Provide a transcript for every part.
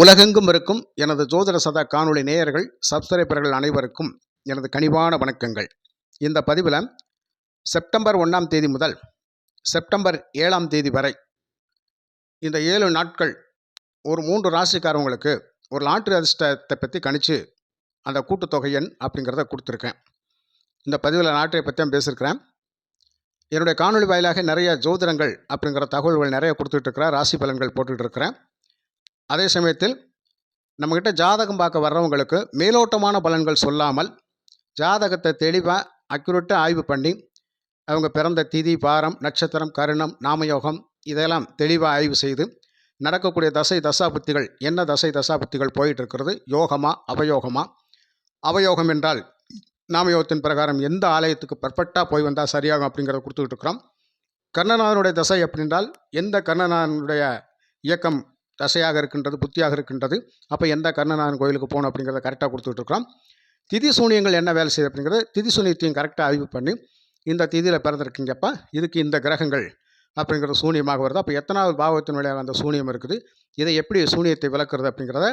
உலகெங்கும் இருக்கும் எனது ஜோதிட சதா காணொளி நேயர்கள் சப்ஸ்கிரைபர்கள் அனைவருக்கும் எனது கனிவான வணக்கங்கள். இந்த பதிவில் செப்டம்பர் ஒன்றாம் தேதி முதல் செப்டம்பர் ஏழாம் தேதி வரை இந்த ஏழு நாட்கள் ஒரு மூன்று ராசிக்காரவங்களுக்கு ஒரு லாட்ரி அதிர்ஷ்டத்தை பற்றி கணிச்சு அந்த கூட்டுத்தொகை எண் அப்படிங்கிறத கொடுத்துருக்கேன். இந்த பதிவில் லாட்டரியை பற்றியும் பேசியிருக்கிறேன். என்னுடைய காணொளி வாயிலாக நிறைய ஜோதிடங்கள் அப்படிங்கிற தகவல்கள் நிறைய கொடுத்துட்ருக்கிறேன் ராசி பலன்கள் போட்டுட்ருக்கிறேன் அதே சமயத்தில் நம்மக்கிட்ட ஜாதகம் பார்க்க வர்றவங்களுக்கு மேலோட்டமான பலன்கள் சொல்லாமல் ஜாதகத்தை தெளிவாக அக்யூரேட்டாக ஆய்வு பண்ணி அவங்க பிறந்த திதி பாரம் நட்சத்திரம் கருணம் நாமயோகம் இதெல்லாம் தெளிவாக ஆய்வு செய்து நடக்கக்கூடிய தசை தசாபுத்திகள் என்ன தசை தசாபுத்திகள் போயிட்டு இருக்கிறது யோகமா அவயோகமா? அவயோகம் என்றால் நாமயோகத்தின் பிரகாரம் எந்த ஆலயத்துக்கு பர்ஃபெக்டாக போய் வந்தால் சரியாகும் அப்படிங்கிறத கொடுத்துக்கிட்டு இருக்கிறோம். கர்ணநாதனுடைய தசை அப்படின்றால் எந்த கர்ணநாதனுடைய இயக்கம் தசையாக இருக்கின்றது புத்தியாக இருக்கின்றது. அப்போ எந்த கர்ணநாதன் கோயிலுக்கு போகணும் அப்படிங்கிறத கரெக்டாக கொடுத்துட்ருக்குறோம். திதி சூனியங்கள் என்ன வேலை செய்யுது அப்படிங்கிறது திதி சூனியத்தையும் கரெக்டாக ஆய்வு பண்ணி இந்த திதியில் பிறந்திருக்கீங்கப்பா இதுக்கு இந்த கிரகங்கள் அப்படிங்கிறது சூனியமாக வருது. அப்போ எத்தனாவது பாவத்தின் வழியாக அந்த சூனியம் இருக்குது இதை எப்படி சூனியத்தை விளக்குறது அப்படிங்கிறத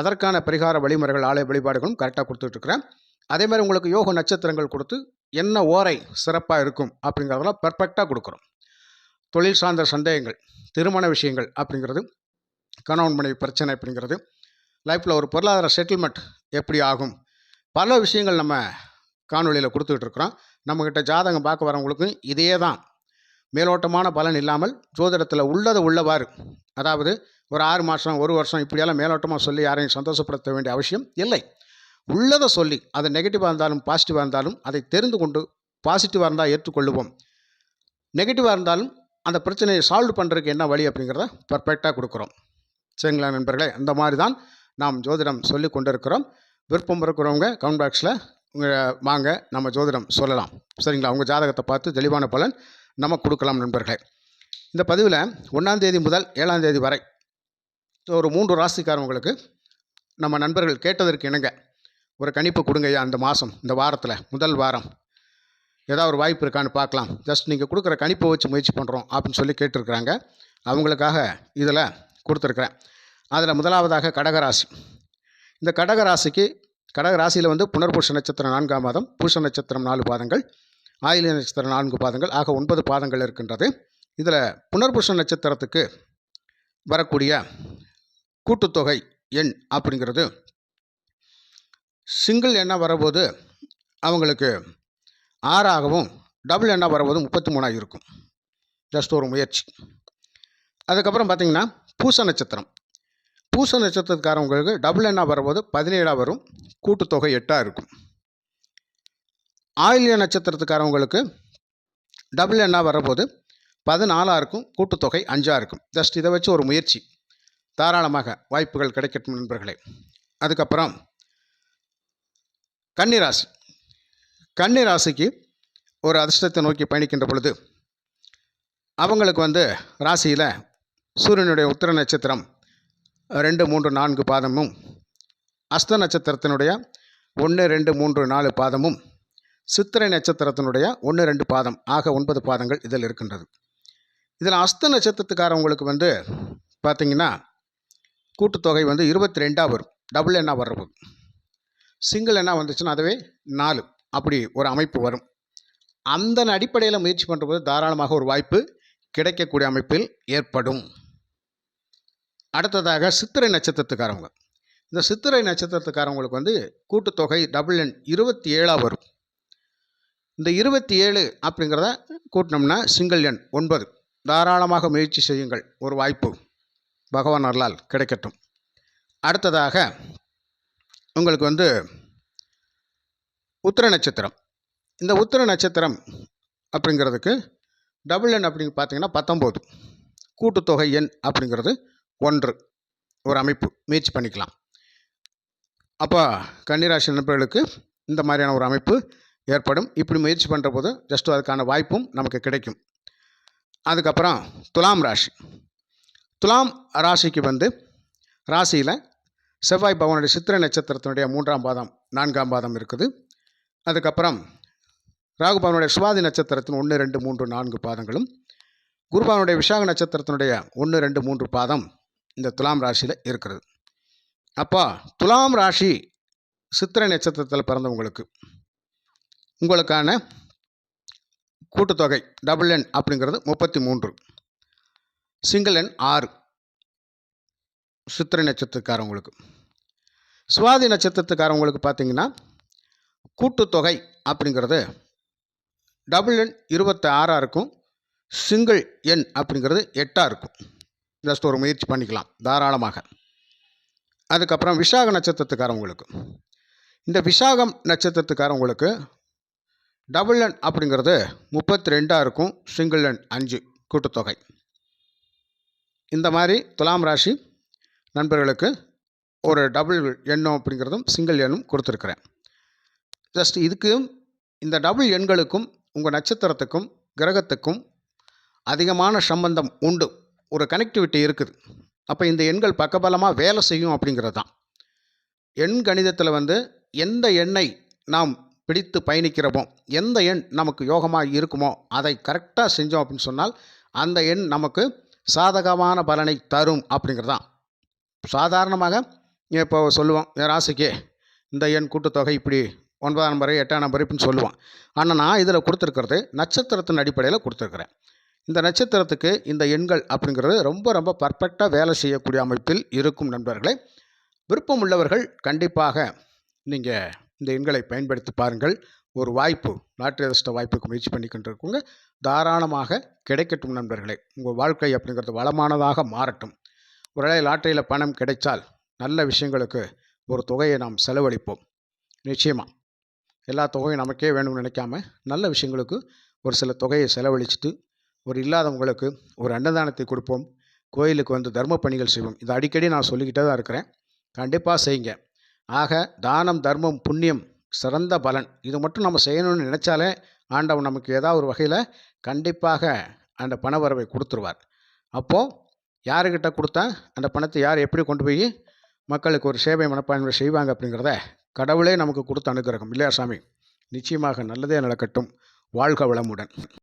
அதற்கான பரிகார வழிமுறைகள் ஆலய வழிபாடுகளும் கரெக்டாக கொடுத்துட்ருக்குறேன். அதே மாதிரி உங்களுக்கு யோக நட்சத்திரங்கள் கொடுத்து என்ன ஓரை சிறப்பாக இருக்கும் அப்படிங்கிறதெல்லாம் பர்ஃபெக்டாக கொடுக்குறோம். தொழில் சார்ந்த சந்தேகங்கள் திருமண விஷயங்கள் அப்படிங்கிறது கணவன் மனைவி பிரச்சனை அப்படிங்கிறது. லைஃப்பில் ஒரு பொருளாதார செட்டில்மெண்ட் எப்படி ஆகும்? பல விஷயங்கள் நம்ம காணொலியில் கொடுத்துக்கிட்டு இருக்கிறோம். நம்மக்கிட்ட ஜாதகம் பார்க்க வரவங்களுக்கும் இதே தான். மேலோட்டமான பலன் இல்லாமல் ஜோதிடத்தில் உள்ளதை உள்ளவாறு. அதாவது ஒரு ஆறு மாதம் ஒரு வருஷம் இப்படியெல்லாம் மேலோட்டமாக சொல்லி யாரையும் சந்தோஷப்படுத்த வேண்டிய அவசியம் இல்லை. உள்ளதை சொல்லி அது நெகட்டிவாக இருந்தாலும் பாசிட்டிவாக இருந்தாலும் அதை தெரிந்து கொண்டு பாசிட்டிவாக இருந்தால் ஏற்றுக்கொள்ளுவோம். நெகட்டிவாக இருந்தாலும் அந்த பிரச்சனையை சால்வ் பண்ணுறதுக்கு என்ன வழி அப்படிங்கிறத பர்ஃபெக்டாக கொடுக்குறோம். சரிங்களா நண்பர்களே? அந்த மாதிரி தான் நாம் ஜோதிடம் சொல்லி கொண்டிருக்கிறோம். விருப்பம் இருக்கிறவங்க கமெண்ட் பாக்ஸில் உங்கள் வாங்க நம்ம ஜோதிடம் சொல்லலாம். சரிங்களா? உங்கள் ஜாதகத்தை பார்த்து தெளிவான பலன் நம்ம கொடுக்கலாம் நண்பர்களே. இந்த பதிவில் ஒன்றாந்தேதி முதல் ஏழாந்தேதி வரை ஒரு மூன்று ராசிக்காரவங்களுக்கு நம்ம நண்பர்கள் கேட்டதற்கு இணங்க ஒரு கணிப்பு கொடுங்கய்யா அந்த மாதம் இந்த வாரத்தில் முதல் வாரம். ஏதாவது ஒரு வாய்ப்பு இருக்கான்னு பார்க்கலாம். ஜஸ்ட் நீங்கள் கொடுக்குற கணிப்பை வச்சு முயற்சி பண்ணுறோம் அப்படின்னு சொல்லி கேட்டிருக்கிறாங்க. அவங்களுக்காக இதில் கொடுத்துருக்குறேன். அதில் முதலாவதாக கடகராசி. இந்த கடகராசிக்கு கடகராசியில் வந்து புனர்பூஷ நட்சத்திரம் நான்காம் மாதம் பூஷ நட்சத்திரம் நாலு பாதங்கள் ஆயிலிய நட்சத்திரம் நான்கு பாதங்கள் ஆக ஒன்பது பாதங்கள் இருக்கின்றது. இதில் புனர்பூஷ நட்சத்திரத்துக்கு வரக்கூடிய கூட்டுத்தொகை எண் அப்படிங்கிறது. சிங்கிள் எண்ணாக வரபோது அவங்களுக்கு ஆறாகவும் டபுள் எண்ணாக வரபோது முப்பத்தி மூணாக இருக்கும். ஜஸ்ட் ஒரு முயற்சி. அதுக்கப்புறம் பார்த்திங்கன்னா பூச நட்சத்திரம். பூச நட்சத்திரக்காரவங்களுக்கு டபுள் எண்ணாக வரும்போது பதினேழாக வரும். கூட்டுத்தொகை எட்டாக இருக்கும். ஆயில்ய நட்சத்திரத்துக்காரவங்களுக்கு டபுள் எண்ணாக வரும்போது பதினாலாக இருக்கும். கூட்டுத்தொகை அஞ்சாக இருக்கும். ஜஸ்ட் இதை வச்சு ஒரு முயற்சி. தாராளமாக வாய்ப்புகள் கிடைக்கட்டும் நண்பர்களே. அதுக்கப்புறம் கன்னிராசி. கன்னிராசிக்கு ஒரு அதிர்ஷ்டத்தை நோக்கி பயணிக்கின்ற பொழுது அவங்களுக்கு வந்து ராசியில் சூரியனுடைய உத்திர நட்சத்திரம் ரெண்டு மூன்று நான்கு பாதமும் அஸ்த நட்சத்திரத்தினுடைய ஒன்று ரெண்டு மூன்று நாலு பாதமும் சித்திரை நட்சத்திரத்தினுடைய ஒன்று ரெண்டு பாதம் ஆக ஒன்பது பாதங்கள் இதில் இருக்கின்றது. இதில் அஸ்த நட்சத்திரத்துக்காரவங்களுக்கு வந்து பார்த்திங்கன்னா கூட்டுத்தொகை வந்து இருபத்தி ரெண்டாக வரும் டபுள் எண்ணாக வர்றது சிங்கிள் எண்ணாக வந்துச்சுன்னா அதுவே நாலு. அப்படி ஒரு அமைப்பு வரும். அந்த அடிப்படையில் முயற்சி பண்ணுறபோது தாராளமாக ஒரு வாய்ப்பு கிடைக்கக்கூடிய அமைப்பில் ஏற்படும். அடுத்ததாக சித்திரை நட்சத்திரத்துக்காரவங்க. இந்த சித்திரை நட்சத்திரத்துக்காரவங்களுக்கு வந்து கூட்டுத்தொகை டபுள் எண் இருபத்தி ஏழாக வரும். இந்த இருபத்தி ஏழு அப்படிங்கிறத கூட்டினோம்னா சிங்கிள் எண் ஒன்பது. தாராளமாக முயற்சி செய்யுங்கள். ஒரு வாய்ப்பு. பகவான் அருளால் கிடைக்கட்டும். அடுத்ததாக உங்களுக்கு வந்து உத்திர நட்சத்திரம். இந்த உத்திர நட்சத்திரம் அப்படிங்கிறதுக்கு டபுள் எண் அப்படின்னு பார்த்தீங்கன்னா பத்தொம்போது. கூட்டுத்தொகை எண் அப்படிங்கிறது ஒன்று ஒரு அமைப்பு முயற்சி பண்ணிக்கலாம். அப்போ கன்னிராசி நண்பர்களுக்கு இந்த மாதிரியான ஒரு அமைப்பு ஏற்படும். இப்படி முயற்சி பண்ணுற போது ஜஸ்ட் அதுக்கான வாய்ப்பும் நமக்கு கிடைக்கும். அதுக்கப்புறம் துலாம் ராசி. துலாம் ராசிக்கு வந்து ராசியில் செவ்வாய் பவனுடைய சித்திரை நட்சத்திரத்தினுடைய மூன்றாம் பாதம் நான்காம் பாதம் இருக்குது. அதுக்கப்புறம் ராகு பவனுடைய சுவாதி நட்சத்திரத்தின் ஒன்று ரெண்டு மூன்று நான்கு பாதங்களும் குருபவனுடைய விஷாக நட்சத்திரத்தினுடைய ஒன்று ரெண்டு மூன்று பாதம் இந்த துலாம் ராசியில் இருக்கிறது. அப்போ துலாம் ராசி சித்திரை நட்சத்திரத்தில் பிறந்தவங்களுக்கு உங்களுக்கான கூட்டுத்தொகை டபுள் எண் அப்படிங்கிறது முப்பத்தி மூன்று சிங்கிள் எண் ஆறு. சித்திரை நட்சத்திரக்காரவங்களுக்கு. சுவாதி நட்சத்திரத்துக்காரவங்களுக்கு பார்த்தீங்கன்னா கூட்டுத்தொகை அப்படிங்கிறது டபுள் எண் இருபத்தி ஆறாக இருக்கும். சிங்கிள் எண் அப்படிங்கிறது எட்டாக இருக்கும். ஜஸ்ட் ஒரு முயற்சி பண்ணிக்கலாம் தாராளமாக. அதுக்கப்புறம் விசாக நட்சத்திரத்துக்காரவங்களுக்கு. இந்த விசாகம் நட்சத்திரத்துக்காரவங்களுக்கு டபுள் எண் அப்படிங்கிறது முப்பத்தி ரெண்டாக இருக்கும் சிங்கிள் எண் அஞ்சு கூட்டுத்தொகை. இந்த மாதிரி துலாம் ராசி நண்பர்களுக்கு ஒரு டபுள் எண்ணும் அப்படிங்கிறதும் சிங்கிள் எண்ணும் கொடுத்துருக்குறேன். ஜஸ்ட் இதுக்கும் இந்த டபுள் எண்களுக்கும் உங்கள் நட்சத்திரத்துக்கும் கிரகத்துக்கும் அதிகமான சம்பந்தம் உண்டு. ஒரு கனெக்டிவிட்டி இருக்குது. அப்போ இந்த எண்கள் பக்கபலமாக வேலை செய்யும் அப்படிங்கிறது தான். எண் கணிதத்தில் வந்து எந்த எண்ணை நாம் பிடித்து பயணிக்கிறோமோ எந்த எண் நமக்கு யோகமாக இருக்குமோ அதை கரெக்டாக செஞ்சோம் அப்படின்னு சொன்னால் அந்த எண் நமக்கு சாதகமான பலனை தரும் அப்படிங்கிறது தான். சாதாரணமாக இப்போ சொல்லுவோம் என் ராசிக்கு இந்த எண் கூட்டுத்தொகை இப்படி ஒன்பதாம் நம்பர் எட்டாம் நம்பர் இப்படின்னு சொல்லுவோம். ஆனால் நான் இதில் கொடுத்துருக்கிறது நட்சத்திரத்தின் அடிப்படையில் கொடுத்துருக்குறேன். இந்த நட்சத்திரத்துக்கு இந்த எண்கள் அப்படிங்கிறது ரொம்ப ரொம்ப பர்ஃபெக்டாக வேலை செய்யக்கூடிய அமைப்பில் இருக்கும் நண்பர்களே. விருப்பம் உள்ளவர்கள் கண்டிப்பாக நீங்கள் இந்த எண்களை பயன்படுத்தி பாருங்கள். ஒரு வாய்ப்பு லாட்ரி அதிர்ஷ்ட வாய்ப்புக்கு முயற்சி பண்ணிக்கிட்டு இருக்கவங்க தாராளமாக கிடைக்கட்டும் நண்பர்களே. உங்கள் வாழ்க்கை அப்படிங்கிறது வளமானதாக மாறட்டும். ஒருவேளை லாட்டரியில் பணம் கிடைச்சால் நல்ல விஷயங்களுக்கு ஒரு தொகையை நாம் செலவழிப்போம். நிச்சயமாக எல்லா தொகையும் நமக்கே வேணும்னு நினைக்காம நல்ல விஷயங்களுக்கு ஒரு சில தொகையை செலவழிச்சிட்டு ஒரு இல்லாதவங்களுக்கு ஒரு அன்னதானத்தை கொடுப்போம். கோயிலுக்கு வந்து தர்ம பணிகள் செய்வோம். இது அடிக்கடி நான் சொல்லிக்கிட்டே தான் இருக்கிறேன். கண்டிப்பாக செய்யுங்க. ஆக தானம் தர்மம் புண்ணியம் சிறந்த பலன். இது மட்டும் நம்ம செய்யணும்னு நினச்சாலே ஆண்டவன் நமக்கு ஏதாவது ஒரு வகையில் கண்டிப்பாக அந்த பணவரவை கொடுத்துருவார். அப்போது யாருக்கிட்ட கொடுத்தா அந்த பணத்தை யார் எப்படி கொண்டு போய் மக்களுக்கு ஒரு சேவை மனப்பான்மை செய்வாங்க அப்படிங்கிறத கடவுளே நமக்கு கொடுத்து அனுகிரகம். இல்லையா சாமி? நிச்சயமாக நல்லதே நடக்கட்டும். வாழ்க வளமுடன்.